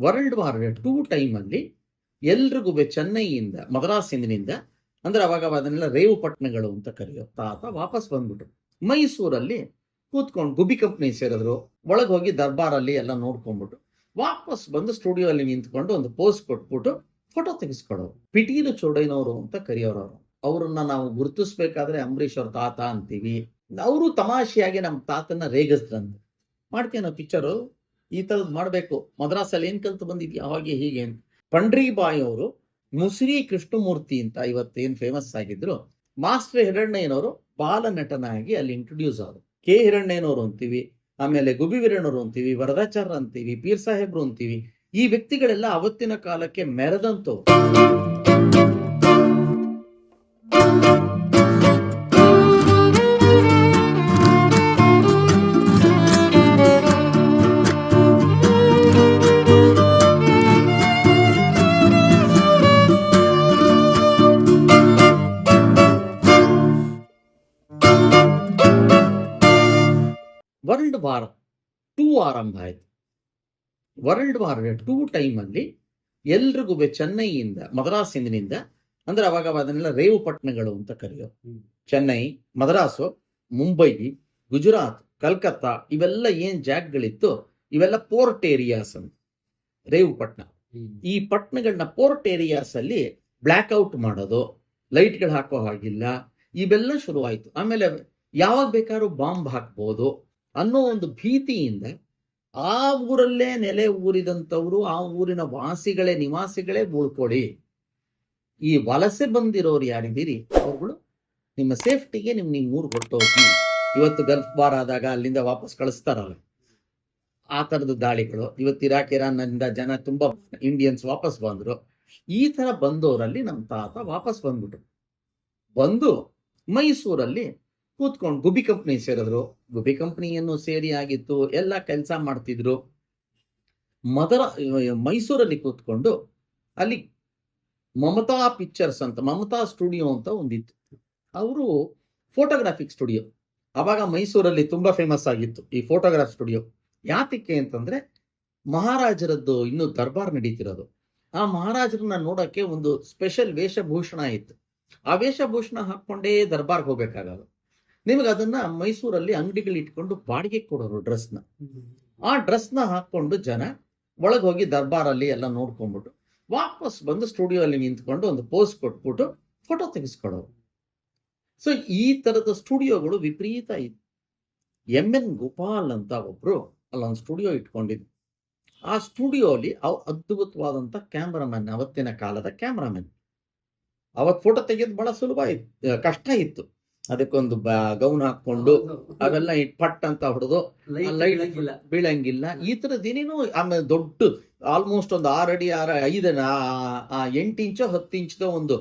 World war two ಟೈಮಲ್ಲಿ ಎಲ್ರಿಗೂ ಚೆನ್ನೈಯಿಂದ, ಮದ್ರಾಸಿನಿಂದ, ಅಂದ್ರೆ ಅವಾಗ ಅದನ್ನೆಲ್ಲ ರೇವು ಪಟ್ಟಣಗಳು ಅಂತ ಕರೆಯೋ ತಾತ ವಾಪಸ್ ಬಂದ್ಬಿಟ್ರು. ಮೈಸೂರಲ್ಲಿ ಕೂತ್ಕೊಂಡು ಗುಬಿ ಕಂಪ್ನಿ ಸೇರಿದ್ರು. ಒಳಗೆ ಹೋಗಿ ದರ್ಬಾರಲ್ಲಿ ಎಲ್ಲ ನೋಡ್ಕೊಂಡ್ಬಿಟ್ಟು ವಾಪಸ್ ಬಂದು ಸ್ಟುಡಿಯೋ ಅಲ್ಲಿ ನಿಂತ್ಕೊಂಡು ಒಂದು ಪೋಸ್ ಕೊಟ್ಬಿಟ್ಟು ಫೋಟೋ ತೆಗೆಸ್ಕೊಡೋರು. ಪಿಟೀಲು ಚೋಡೈನವರು ಅಂತ ಕರೆಯೋರು ಅವರು ಅವ್ರನ್ನ ನಾವು ಗುರುತಿಸ್ಬೇಕಾದ್ರೆ ಅಂಬರೀಷ್ ಅವ್ರ ತಾತ ಅಂತೀವಿ. ಅವರು ತಮಾಷೆಯಾಗಿ ನಮ್ಮ ತಾತನ ರೇಗಿಸ್ರಂತೆ ಮಾಡ್ತೀಯ ಪಿಕ್ಚರು ಈ ತರದ್ ಮಾಡ್ಬೇಕು. ಮದ್ರಾಸಲ್ಲಿ ಏನ್ ಕಲ್ತು ಬಂದಿದ್ಯಾ? ಹಾಗೆ ಹೀಗೆ ಅಂತ. ಪಂಡ್ರಿಬಾಯಿ ಅವರು ಮುಸಿರಿ ಕೃಷ್ಣಮೂರ್ತಿ ಅಂತ ಇವತ್ತೇನ್ ಫೇಮಸ್ ಆಗಿದ್ರು, ಮಾಸ್ಟರ್ ಹಿರಣ್ಣಯ್ಯನವರು ಬಾಲ ನಟನಾಗಿ ಅಲ್ಲಿ ಇಂಟ್ರೊಡ್ಯೂಸ್ ಆದ್ರು. ಕೆ ಹಿರಣ್ಣಯ್ಯನವರು ಅಂತೀವಿ, ಆಮೇಲೆ ಗುಬಿ ವೀರಣ್ಣವರು ಅಂತೀವಿ, ವರದಾಚಾರ್ಯ ಅಂತೀವಿ, ಪೀರ್ ಸಾಹೇಬ್ರು ಅಂತೀವಿ, ಈ ವ್ಯಕ್ತಿಗಳೆಲ್ಲ ಅವತ್ತಿನ ಕಾಲಕ್ಕೆ ಮೆರೆದಂತವ್ರು ವಾರ್ ಟೂ ಆರಂಭ ಆಯ್ತು. ವರ್ಲ್ಡ್ ವಾರ್ ಟೂ ಟೈಮಲ್ಲಿ ಎಲ್ರಿಗೂ ಚೆನ್ನೈಯಿಂದ ಮದ್ರಾಸಿನಿಂದ ಅಂದ್ರೆ ಅವಾಗ ಅದನ್ನೆಲ್ಲ ರೇವು ಪಟ್ಟಣಗಳು ಅಂತ ಕರೆಯೋ. ಚೆನ್ನೈ ಮದ್ರಾಸು ಮುಂಬೈ ಗುಜರಾತ್ ಕಲ್ಕತ್ತಾ ಇವೆಲ್ಲ ಏನ್ ಜಾಗಗಳಿತ್ತು ಇವೆಲ್ಲ ಪೋರ್ಟ್ ಏರಿಯಾಸ್ ಅಂತ. ರೇವು ಪಟ್ಟಣ ಈ ಪಟ್ಟಣಗಳನ್ನ ಪೋರ್ಟ್ ಏರಿಯಾಸ್ ಅಲ್ಲಿ ಬ್ಲ್ಯಾಕ್ ಔಟ್ ಮಾಡೋದು ಲೈಟ್ಗಳು ಹಾಕೋ ಹಾಗಿಲ್ಲ ಇವೆಲ್ಲ ಶುರುವಾಯಿತು. ಆಮೇಲೆ ಯಾವಾಗ ಬೇಕಾದ್ರೂ ಬಾಂಬ್ ಹಾಕ್ಬೋದು. ಅನ್ನೋ ಒಂದು ಭೀತಿಯಿಂದ ಆ ಊರಲ್ಲೇ ನೆಲೆ ಊರಿದಂಥವರು, ಆ ಊರಿನ ವಾಸಿಗಳೇ, ನಿವಾಸಿಗಳೇ ಉಳ್ಕೊಡಿ ಈ ವಲಸೆ ಬಂದಿರೋರು ಯಾರಿದ್ದೀರಿ? ಅವ್ರುಗಳು ನಿಮ್ಮ ಸೇಫ್ಟಿಗೆ ನಿಮ್ ಊರು ಕೊಟ್ಟೋಗಿ ಇವತ್ತು ಗಲ್ಫ್ ಬಾರ್ ಆದಾಗ ಅಲ್ಲಿಂದ ವಾಪಸ್ ಕಳಿಸ್ತಾರಲ್ಲ. ಆ ತರದ ದಾಳಿಗಳು. ಇವತ್ತು ಇರಾಕ್, ಇರಾನ್ನಿಂದ ಜನ ತುಂಬಾ ಇಂಡಿಯನ್ಸ್ ವಾಪಸ್ ಬಂದ್ರು. ಈ ತರ ಬಂದವರಲ್ಲಿ ನಮ್ಮ ತಾತ ವಾಪಸ್ ಬಂದ್ಬಿಟ್ರು. ಬಂದು ಮೈಸೂರಲ್ಲಿ ಕೂತ್ಕೊಂಡು ಗುಬಿ ಕಂಪ್ನಿ ಸೇರಿದ್ರು. ಗುಬಿ ಕಂಪ್ನಿಯನ್ನು ಸೇರಿ ಆಗಿತ್ತು. ಎಲ್ಲ ಕೆಲಸ ಮಾಡ್ತಿದ್ರು. ಮದರ ಮೈಸೂರಲ್ಲಿ ಕೂತ್ಕೊಂಡು ಅಲ್ಲಿ ಮಮತಾ ಪಿಕ್ಚರ್ಸ್ ಅಂತ, ಮಮತಾ ಸ್ಟುಡಿಯೋ ಅಂತ ಒಂದಿತ್ತು. ಅವರು ಫೋಟೋಗ್ರಾಫಿಕ್ ಸ್ಟುಡಿಯೋ. ಅವಾಗ ಮೈಸೂರಲ್ಲಿ ತುಂಬಾ ಫೇಮಸ್ ಆಗಿತ್ತು ಈ ಫೋಟೋಗ್ರಾಫ್ ಸ್ಟುಡಿಯೋ. ಯಾತಕ್ಕೆ ಅಂತಂದ್ರೆ ಮಹಾರಾಜರದ್ದು ಇನ್ನು ದರ್ಬಾರ್ ನಡೀತಿರೋದು. ಆ ಮಹಾರಾಜರನ್ನ ನೋಡಕ್ಕೆ ಒಂದು ಸ್ಪೆಷಲ್ ವೇಷಭೂಷಣ ಇತ್ತು. ಆ ವೇಷಭೂಷಣ ಹಾಕೊಂಡೇ ದರ್ಬಾರ್ಗೆ ಹೋಗ್ಬೇಕಾಗೋದು. ನಿಮಗೆ ಅದನ್ನ ಮೈಸೂರಲ್ಲಿ ಅಂಗಡಿಗಳು ಇಟ್ಕೊಂಡು ಬಾಡಿಗೆ ಕೊಡೋರು ಡ್ರೆಸ್ನ ಆ ಡ್ರೆಸ್ನ ಹಾಕೊಂಡು ಜನ ಒಳಗೆ ಹೋಗಿ ದರ್ಬಾರಲ್ಲಿ ಎಲ್ಲ ನೋಡ್ಕೊಂಡ್ಬಿಟ್ಟು ವಾಪಸ್ ಬಂದು ಸ್ಟುಡಿಯೋ ಅಲ್ಲಿ ನಿಂತ್ಕೊಂಡು ಒಂದು ಪೋಸ್ ಕೊಟ್ಬಿಟ್ಟು ಫೋಟೋ ತೆಗೆಸ್ಕೊಡೋರು. ಸೊ ಈ ತರದ ಸ್ಟುಡಿಯೋಗಳು ವಿಪರೀತ ಇತ್ತು ಎಂ ಎನ್ ಗೋಪಾಲ್ ಅಂತ ಒಬ್ರು ಅಲ್ಲೊಂದು ಸ್ಟುಡಿಯೋ ಇಟ್ಕೊಂಡಿದ್ರು. ಆ ಸ್ಟುಡಿಯೋ ಅಲ್ಲಿ ಅವ್ ಅದ್ಭುತವಾದಂತ ಕ್ಯಾಮ್ರಾಮನ್, ಅವತ್ತಿನ ಕಾಲದ ಕ್ಯಾಮ್ರಾಮನ್. ಅವತ್ ಫೋಟೋ ತೆಗೆಯೋದು ಬಹಳ ಸುಲಭ ಇತ್ತು ಕಷ್ಟ ಇತ್ತು. ಅದಕ್ಕೊಂದು ಗೌನ್ ಹಾಕೊಂಡು ಅವೆಲ್ಲ ಇಟ್ ಪಟ್ ಅಂತ ಹೊಡೆದು ಲೈಟ್ ಬೀಳಂಗಿಲ್ಲ. ಈ ತರದ್ ಏನೇನೋ ಆಮೇಲೆ ದೊಡ್ಡ ಆಲ್ಮೋಸ್ಟ್ ಒಂದು ಆರು ಅಡಿ ಆರು ಐದು ಎಂಟು ಇಂಚು ಹತ್ತು ಇಂಚದ ಒಂದು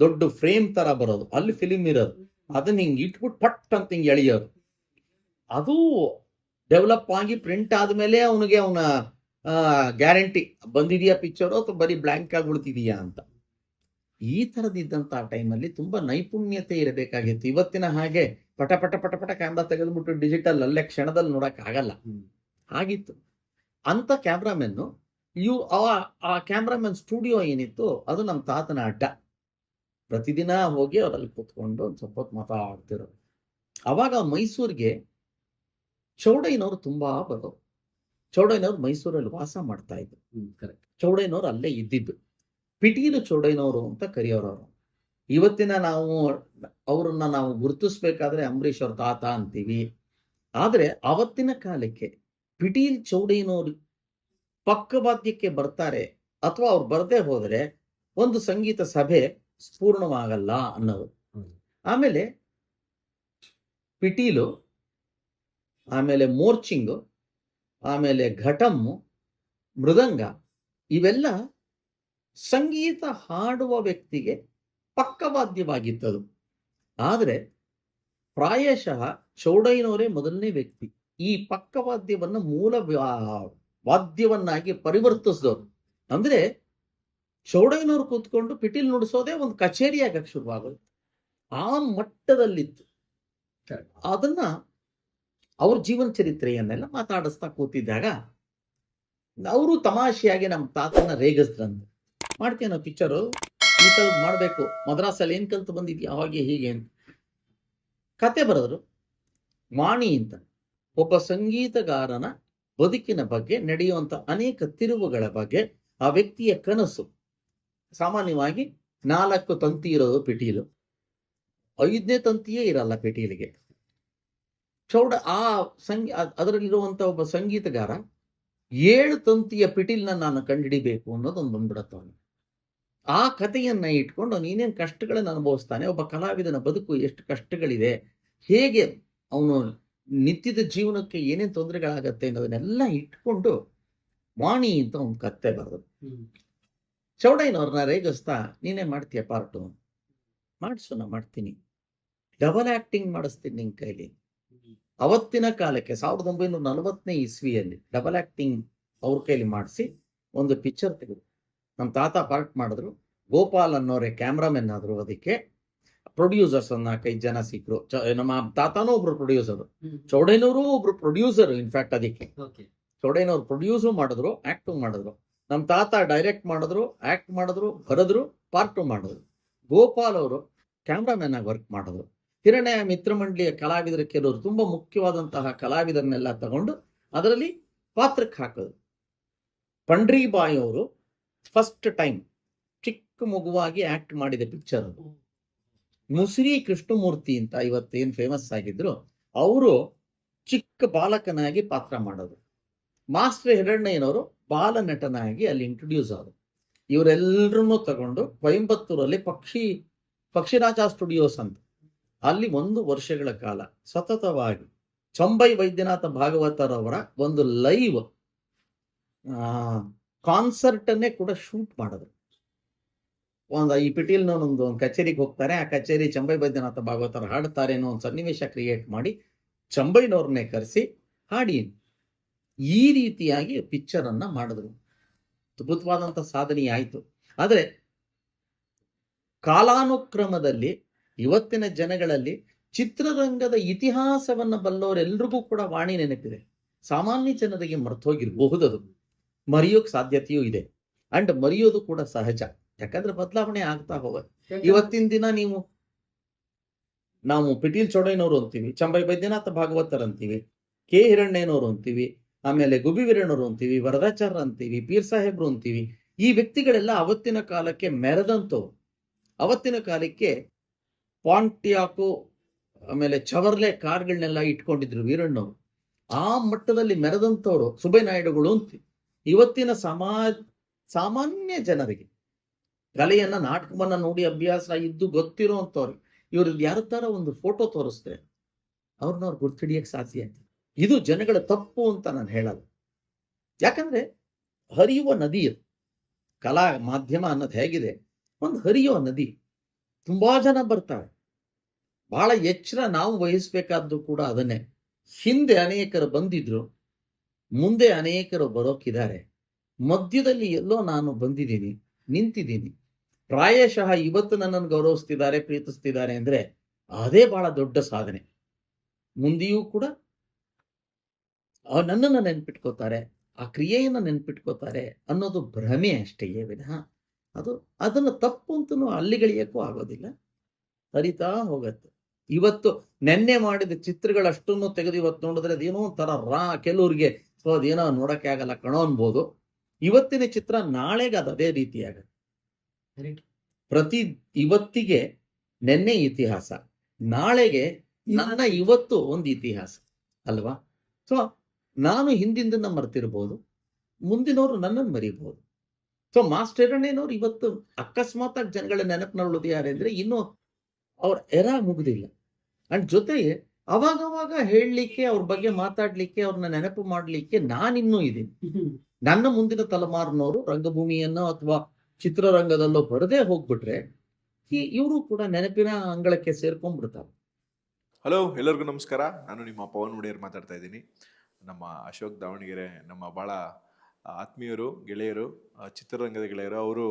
ದೊಡ್ಡ ಫ್ರೇಮ್ ತರ ಬರೋದು. ಅಲ್ಲಿ ಫಿಲಿಮ್ ಇರೋದು. ಅದನ್ನ ಹಿಂಗ್ ಇಟ್ಬಿಟ್ಟು ಪಟ್ ಅಂತ ಹಿಂಗ್ ಎಳೆಯೋದು. ಅದು ಡೆವಲಪ್ ಆಗಿ ಪ್ರಿಂಟ್ ಆದ್ಮೇಲೆ ಅವನಿಗೆ ಅವನ ಗ್ಯಾರಂಟಿ ಬಂದಿದೆಯಾ ಪಿಕ್ಚರ್ ಅಥವಾ ಬರೀ ಬ್ಲಾಂಕ್ ಆಗಿ ಉಳಿತಿದೀಯಾ ಅಂತ. ಈ ತರದಿದ್ದಂತ ಟೈಮಲ್ಲಿ ತುಂಬಾ ನೈಪುಣ್ಯತೆ ಇರಬೇಕಾಗಿತ್ತು. ಇವತ್ತಿನ ಹಾಗೆ ಪಟ ಪಟ ಪಟ ಪಟ ಕ್ಯಾಮ್ರಾ ತೆಗೆದ್ಬಿಟ್ಟು ಡಿಜಿಟಲ್ ಅಲ್ಲೇ ಕ್ಷಣದಲ್ಲಿ ನೋಡಕ್ ಆಗಲ್ಲ. ಆಗಿತ್ತು. ಅಂತ ಕ್ಯಾಮ್ರಾಮೆನ್ನು ಇವು ಆ ಕ್ಯಾಮ್ರಾಮನ್ ಸ್ಟುಡಿಯೋ ಏನಿತ್ತು ಅದು ನಮ್ಮ ತಾತನ ಅಡ್ಡ. ಪ್ರತಿದಿನ ಹೋಗಿ ಅವರಲ್ಲಿ ಕೂತ್ಕೊಂಡು ಒಂದು ಸ್ವಲ್ಪ ಹೊತ್ತು ಮಾತಾಡ್ತಿರೋರು ಅವಾಗ ಮೈಸೂರಿಗೆ ಚೌಡಯ್ಯನವರು ತುಂಬಾ ಬರೋರು ಚೌಡಯ್ಯನವರು ಮೈಸೂರಲ್ಲಿ ವಾಸ ಮಾಡ್ತಾ ಇದ್ರು. ಚೌಡಯ್ಯನವರು ಅಲ್ಲೇ ಇದ್ದಿದ್ದು. ಪಿಟೀಲು ಚೌಡಯ್ಯನವರು ಅಂತ ಕರೆಯೋರವರು ಇವತ್ತಿನ ನಾವು ಅವರನ್ನ ನಾವು ಗುರುತಿಸ್ಬೇಕಾದ್ರೆ ಅಂಬರೀಷ್ ಅವ್ರ ತಾತ ಅಂತೀವಿ. ಆದರೆ ಅವತ್ತಿನ ಕಾಲಕ್ಕೆ ಪಿಟೀಲ್ ಚೌಡಯ್ಯನವರು ಪಕ್ಕವಾದ್ಯಕ್ಕೆ ಬರ್ತಾರೆ ಅಥವಾ ಅವ್ರು ಬರದೇ ಹೋದರೆ ಒಂದು ಸಂಗೀತ ಸಭೆ ಪೂರ್ಣವಾಗಲ್ಲ ಅನ್ನೋದು. ಆಮೇಲೆ ಪಿಟೀಲು ಆಮೇಲೆ ಮೋರ್ಚಿಂಗು ಆಮೇಲೆ ಘಟಮ್ಮು ಮೃದಂಗ ಇವೆಲ್ಲ ಸಂಗೀತ ಹಾಡುವ ವ್ಯಕ್ತಿಗೆ ಪಕ್ಕವಾದ್ಯವಾಗಿತ್ತದು. ಆದರೆ ಪ್ರಾಯಶಃ ಚೌಡಯ್ಯನವರೇ ಮೊದಲನೇ ವ್ಯಕ್ತಿ. ಈ ಪಕ್ಕವಾದ್ಯವನ್ನು ಮೂಲ ವಾದ್ಯವನ್ನಾಗಿ ಪರಿವರ್ತಿಸಿದವರು. ಅಂದ್ರೆ ಚೌಡಯ್ಯನವರು ಕೂತ್ಕೊಂಡು ಪಿಟಿಲ್ ನುಡಿಸೋದೇ ಒಂದು ಕಚೇರಿಯಾಗಕ್ಕೆ ಶುರುವಾಗೋದು ಆ ಮಟ್ಟದಲ್ಲಿತ್ತು. ಅದನ್ನ ಅವ್ರ ಜೀವನ ಚರಿತ್ರೆಯನ್ನೆಲ್ಲ ಮಾತಾಡಿಸ್ತಾ ಕೂತಿದ್ದಾಗ ಅವರು ತಮಾಷೆಯಾಗಿ ನಮ್ಮ ತಾತನ ರೇಗಿಸ್ದ್ರಂತೆ. ಮಾಡ್ತೀಯ ಪಿಕ್ಚರು ಈ ಥರದ್ದು ಮಾಡಬೇಕು. ಮದ್ರಾಸಲ್ಲಿ ಏನು ಕಲ್ತು ಬಂದಿದ್ಯಾ, ಹಾಗೆ ಹೀಗೆ ಅಂತ. ಕತೆ ಬರೆದ್ರು. ವಾಣಿ ಅಂತ. ಒಬ್ಬ ಸಂಗೀತಗಾರನ ಬದುಕಿನ ಬಗ್ಗೆ ನಡೆಯುವಂಥ ಅನೇಕ ತಿರುವುಗಳ ಬಗ್ಗೆ, ಆ ವ್ಯಕ್ತಿಯ ಕನಸು. ಸಾಮಾನ್ಯವಾಗಿ ನಾಲ್ಕು ತಂತಿ ಇರೋದು ಪಿಟೀಲು. ಐದನೇ ತಂತಿಯೇ ಇರಲ್ಲ ಪಿಟೀಲಿಗೆ. ಚೌಡ, ಆ ಸಂಗಿ ಅದರಲ್ಲಿರುವಂಥ ಒಬ್ಬ ಸಂಗೀತಗಾರ, ಏಳು ತಂತಿಯ ಪಿಟೀಲ್ನ ನಾನು ಕಂಡುಹಿಡಿಬೇಕು ಅನ್ನೋದೊಂದು ಬಂದ್ಬಿಡತ್ತ ಅವನು ಆ ಕಥೆಯನ್ನ ಇಟ್ಕೊಂಡು ಅವನು ಏನೇನು ಕಷ್ಟಗಳನ್ನು ಅನುಭವಿಸ್ತಾನೆ ಒಬ್ಬ ಕಲಾವಿದನ ಬದುಕು ಎಷ್ಟು ಕಷ್ಟಗಳಿದೆ ಹೇಗೆ ಅವನು ನಿತ್ಯದ ಜೀವನಕ್ಕೆ ಏನೇನು ತೊಂದರೆಗಳಾಗತ್ತೆ ಅನ್ನೋದನ್ನೆಲ್ಲ ಇಟ್ಕೊಂಡು ವಾಣಿ ಅಂತ ಒಂದು ಕತ್ತೆ ಬರೆದು. ಚೌಡಯ್ಯನವ್ರನ್ನ ರೇಗಿಸ್ತಾ ನೀನೇ ಮಾಡ್ತೀಯ ಪಾರ್ಟು? ಮಾಡಿಸು ನಾ ಮಾಡ್ತೀನಿ. ಡಬಲ್ ಆಕ್ಟಿಂಗ್ ಮಾಡಿಸ್ತೀನಿ ನಿನ್ ಕೈಲಿ. ಅವತ್ತಿನ ಕಾಲಕ್ಕೆ ಸಾವಿರದ ಒಂಬೈನೂರ ನಲವತ್ತನೇ ಇಸ್ವಿಯಲ್ಲಿ ಡಬಲ್ ಆಕ್ಟಿಂಗ್ ಅವ್ರ ಕೈಲಿ ಮಾಡಿಸಿ ಒಂದು ಪಿಕ್ಚರ್ ತೆಗೆದು ನಮ್ಮ ತಾತ ಪಾರ್ಟ್ ಮಾಡಿದ್ರು. ಗೋಪಾಲ್ ಅನ್ನೋರೇ ಕ್ಯಾಮ್ರಾಮೆನ್ ಆದ್ರು ಅದಕ್ಕೆ. ಪ್ರೊಡ್ಯೂಸರ್ಸ್ ಅನ್ನ ಕೈ ಜನ ಸಿಕ್ಕರು ನಮ್ಮ ತಾತನೂ ಒಬ್ರು ಪ್ರೊಡ್ಯೂಸರ್ ಚೌಡಯ್ಯನವರು ಒಬ್ರು ಪ್ರೊಡ್ಯೂಸರ್ ಇನ್ಫ್ಯಾಕ್ಟ್ ಅದಕ್ಕೆ. ಚೌಡಯ್ಯನವ್ರು ಪ್ರೊಡ್ಯೂಸು ಮಾಡಿದ್ರು ಆಕ್ಟು ಮಾಡಿದ್ರು. ನಮ್ಮ ತಾತ ಡೈರೆಕ್ಟ್ ಮಾಡಿದ್ರು ಆಕ್ಟ್ ಮಾಡಿದ್ರು ಬರೆದ್ರು ಪಾರ್ಟು ಮಾಡಿದ್ರು. ಗೋಪಾಲ್ ಅವರು ಕ್ಯಾಮ್ರಾಮನ್ ಆಗಿ ವರ್ಕ್ ಮಾಡಿದ್ರು. ಕಿರಣೆಯ ಮಿತ್ರ ಮಂಡಳಿಯ ಕಲಾವಿದರ ಕೆಲವರು ತುಂಬಾ ಮುಖ್ಯವಾದಂತಹ ಕಲಾವಿದರನ್ನೆಲ್ಲ ತಗೊಂಡು ಅದರಲ್ಲಿ ಪಾತ್ರಕ್ಕೆ ಹಾಕೋದು ಪಂಡ್ರಿಬಾಯಿ ಅವರು ಫಸ್ಟ್ ಟೈಮ್ ಚಿಕ್ಕ ಮಗುವಾಗಿ ಆಕ್ಟ್ ಮಾಡಿದ ಪಿಕ್ಚರ್ ಅದು. ಮುಸಿರಿ ಕೃಷ್ಣಮೂರ್ತಿ ಅಂತ ಇವತ್ತೇನು ಫೇಮಸ್ ಆಗಿದ್ರು ಅವರು ಚಿಕ್ಕ ಬಾಲಕನಾಗಿ ಪಾತ್ರ ಮಾಡೋದು. ಮಾಸ್ಟರ್ ಹಿರಣ್ಣಯ್ಯನವರು ಬಾಲ ನಟನಾಗಿ ಅಲ್ಲಿ ಇಂಟ್ರೊಡ್ಯೂಸ್ ಆದರು. ಇವರೆಲ್ಲರನ್ನೂ ತಗೊಂಡು ಕೊಯಂಬತ್ತೂರಲ್ಲಿ ಪಕ್ಷಿ ಪಕ್ಷಿರಾಜ ಸ್ಟುಡಿಯೋಸ್ ಅಂತ. ಅಲ್ಲಿ ಒಂದು ವರ್ಷಗಳ ಕಾಲ ಸತತವಾಗಿ ಚಂಬೈ ವೈದ್ಯನಾಥ ಭಾಗವತರವರ ಒಂದು ಲೈವ್ ಕಾನ್ಸರ್ಟ್ ಅನ್ನೇ ಕೂಡ ಶೂಟ್ ಮಾಡಿದ್ರು ಒಂದು ಈ ಪಿಟೀಲ್ನ ಒಂದು ಕಚೇರಿಗೆ ಹೋಗ್ತಾರೆ, ಆ ಕಚೇರಿ ಚಂಬೈ ಬೈದ್ಯನಾಥ ಭಾಗವತರ ಹಾಡ್ತಾರೆ ಅನ್ನೋ ಒಂದು ಸನ್ನಿವೇಶ ಕ್ರಿಯೇಟ್ ಮಾಡಿ ಚಂಬೈನವ್ರನ್ನೇ ಕರೆಸಿ ಹಾಡಿ. ಈ ರೀತಿಯಾಗಿ ಪಿಕ್ಚರ್ ಅನ್ನ ಮಾಡಿದ್ರು. ಅದ್ಭುತವಾದಂಥ ಸಾಧನೆ ಆಯ್ತು. ಆದ್ರೆ ಕಾಲಾನುಕ್ರಮದಲ್ಲಿ ಇವತ್ತಿನ ಜನಗಳಲ್ಲಿ ಚಿತ್ರರಂಗದ ಇತಿಹಾಸವನ್ನ ಬಲ್ಲವರೆಲ್ರಿಗೂ ಕೂಡ ವಾಣಿ ನೆನಪಿದೆ. ಸಾಮಾನ್ಯ ಜನರಿಗೆ ಮರ್ತೋಗಿರಬಹುದದು ಮರೆಯೋಕ್ ಸಾಧ್ಯತೆಯೂ ಇದೆ. ಅಂಡ್ ಮರೆಯೋದು ಕೂಡ ಸಹಜ. ಯಾಕಂದ್ರೆ ಬದಲಾವಣೆ ಆಗ್ತಾ ಹೋಗುತ್ತೆ. ಇವತ್ತಿನ ದಿನ ನೀವು ನಾವು ಪಿಟೀಲ್ ಚೌಡಯ್ಯನವರು ಅಂತೀವಿ ಚಂಬೈ ಬೈದ್ಯನಾಥ ಭಾಗವತರ್ ಅಂತೀವಿ ಕೆ ಹಿರಣ್ಣಯ್ಯನವರು ಅಂತೀವಿ ಆಮೇಲೆ ಗುಬಿ ವೀರಣ್ಣವರು ಅಂತೀವಿ ವರದಾಚಾರ್ಯ ಅಂತೀವಿ ಪೀರ್ ಸಾಹೇಬ್ರು ಅಂತೀವಿ ಈ ವ್ಯಕ್ತಿಗಳೆಲ್ಲ ಅವತ್ತಿನ ಕಾಲಕ್ಕೆ ಮೆರೆದಂತವ್ರು ಅವತ್ತಿನ ಕಾಲಕ್ಕೆ ಪಾಂಟಿಯಾಕು ಆಮೇಲೆ ಚವರ್ಲೆ ಕಾರ್ಗಳನ್ನೆಲ್ಲ ಇಟ್ಕೊಂಡಿದ್ರು ವೀರಣ್ಣವರು. ಆ ಮಟ್ಟದಲ್ಲಿ ಮೆರೆದಂತವ್ರು ಸುಬೈ ನಾಯ್ಡುಗಳು ಅಂತೀವಿ. ಇವತ್ತಿನ ಸಮಾಜ ಸಾಮಾನ್ಯ ಜನರಿಗೆ ಕಲೆಯನ್ನ, ನಾಟಕವನ್ನ ನೋಡಿ ಅಭ್ಯಾಸ ಇದ್ದು ಗೊತ್ತಿರೋ ಅಂತವ್ರಿಗೆ ಇವ್ರು ಯಾರ ತರ ಒಂದು ಫೋಟೋ ತೋರಿಸ್ತಾರೆ, ಅವ್ರನ್ನ ಅವ್ರು ಗುರ್ತಿಡಿಯಕ್ಕೆ ಸಾಧ್ಯ ಇದು ಜನಗಳ ತಪ್ಪು ಅಂತ ನಾನು ಹೇಳಲ್ಲ. ಯಾಕಂದ್ರೆ ಹರಿಯುವ ನದಿ ಅದು ಕಲಾ, ಮಾಧ್ಯಮ ಅನ್ನೋದು ಹೇಗಿದೆ. ಒಂದು ಹರಿಯುವ ನದಿ. ತುಂಬಾ ಜನ ಬರ್ತಾರೆ. ಬಹಳ ಎಚ್ಚರ ನಾವು ವಹಿಸ್ಬೇಕಾದ್ದು ಕೂಡ ಅದನ್ನೇ. ಹಿಂದೆ ಅನೇಕರು ಬಂದಿದ್ರು. ಮುಂದೆ ಅನೇಕರು ಬರೋಕಿದ್ದಾರೆ. ಮಧ್ಯದಲ್ಲಿ ಎಲ್ಲೋ ನಾನು ಬಂದಿದ್ದೀನಿ, ನಿಂತಿದ್ದೀನಿ. ಪ್ರಾಯಶಃ ಇವತ್ತು ನನ್ನನ್ನು ಗೌರವಿಸ್ತಿದ್ದಾರೆ, ಪ್ರೀತಿಸ್ತಿದ್ದಾರೆ ಅಂದ್ರೆ ಅದೇ ಬಹಳ ದೊಡ್ಡ ಸಾಧನೆ. ಮುಂದೆಯೂ ಕೂಡ ನನ್ನನ್ನು ನೆನ್ಪಿಟ್ಕೋತಾರೆ ಆ ಕ್ರಿಯೆಯನ್ನು ನೆನ್ಪಿಟ್ಕೋತಾರೆ ಅನ್ನೋದು ಭ್ರಮೆ ಅಷ್ಟೇ ವಿಧ ಅದು, ಅದನ್ನು ತಪ್ಪು ಅಂತನೂ ಅಲ್ಲಿಗಳಿಯಕ್ಕೂ ಆಗೋದಿಲ್ಲ. ಹರಿತಾ ಹೋಗತ್ತೆ. ಇವತ್ತು ನೆನ್ನೆ ಮಾಡಿದ ಚಿತ್ರಗಳಷ್ಟನ್ನು ತೆಗೆದು ಇವತ್ತು ನೋಡಿದ್ರೆ ಅದೇನೋ ಒಂಥರ ರಾ, ಕೆಲವ್ರಿಗೆ ಸೊ ಅದೇನೋ ನೋಡಕ್ಕೆ ಆಗಲ್ಲ ಕಣೋ ಅನ್ಬೋದು. ಇವತ್ತಿನ ಚಿತ್ರ ನಾಳೆಗೆ ಅದು ಅದೇ ರೀತಿಯಾಗತ್ತೆ. ಪ್ರತಿ ಇವತ್ತಿಗೆ ನೆನ್ನೆ ಇತಿಹಾಸ ನಾಳೆಗೆ ನನ್ನ ಇವತ್ತು ಒಂದು ಇತಿಹಾಸ ಅಲ್ವಾ? ಸೊ ನಾನು ಹಿಂದಿಂದನ್ನ ಮರ್ತಿರ್ಬೋದು ಮುಂದಿನವರು ನನ್ನನ್ನು ಮರಿಬಹುದು ಸೊ ಮಾಸ್ಟರ್ ಹಿರಣ್ಣಯ್ಯನವ್ರು ಇವತ್ತು ಅಕಸ್ಮಾತ್ ಆಗಿ ಜನಗಳ ನೆನಪಿನಲ್ಲಿದ್ದಾರೆ ಅಂದ್ರೆ ಇನ್ನೂ ಅವ್ರ ಎರ ಮುಗ್ದಿಲ್ಲ. ಅಂಡ್ ಜೊತೆಗೆ ಅವಾಗವಾಗ ಹೇಳಲಿಕ್ಕೆ, ಅವ್ರ ಬಗ್ಗೆ ಮಾತಾಡ್ಲಿಕ್ಕೆ ಅವ್ರನ್ನ ನೆನಪು ಮಾಡ್ಲಿಕ್ಕೆ ನಾನಿನ್ನೂ ಇದ್ದೀನಿ. ನನ್ನ ಮುಂದಿನ ತಲೆಮಾರಿನವರು ರಂಗಭೂಮಿಯನ್ನೋ ಅಥವಾ ಚಿತ್ರರಂಗದಲ್ಲೋ ಬರದೇ ಹೋಗ್ಬಿಟ್ರೆ ಈ ಇವರು ಕೂಡ ನೆನಪಿನ ಅಂಗಳಕ್ಕೆ ಸೇರ್ಕೊಂಡ್ಬಿಡ್ತಾರೆ. ಹಲೋ, ಎಲ್ಲರಿಗೂ ನಮಸ್ಕಾರ. ನಾನು ನಿಮ್ಮ ಪವನ್ ಒಡೆಯರ್ ಮಾತಾಡ್ತಾ ಇದ್ದೀನಿ. ನಮ್ಮ ಅಶೋಕ್ ದಾವಣಗೆರೆ, ನಮ್ಮ ಭಾಳ ಆತ್ಮೀಯರು, ಗೆಳೆಯರು ಚಿತ್ರರಂಗದ ಗೆಳೆಯರು, ಅವರು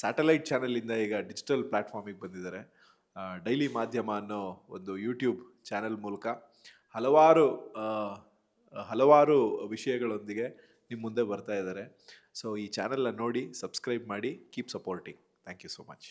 ಸ್ಯಾಟಲೈಟ್ ಚಾನಲಿಂದ ಈಗ ಡಿಜಿಟಲ್ ಪ್ಲ್ಯಾಟ್ಫಾರ್ಮಿಗೆ ಬಂದಿದ್ದಾರೆ. ಡೈಲಿ ಮಾಧ್ಯಮ ಅನ್ನೋ ಒಂದು ಯೂಟ್ಯೂಬ್ ಚಾನೆಲ್ ಮೂಲಕ ಹಲವಾರು ಹಲವಾರು ವಿಷಯಗಳೊಂದಿಗೆ ನಿಮ್ಮ ಮುಂದೆ ಬರ್ತಾ ಇದ್ದಾರೆ. ಸೊ ಈ ಚಾನೆಲ್ನ ನೋಡಿ ಸಬ್ಸ್ಕ್ರೈಬ್ ಮಾಡಿ keep supporting thank you so much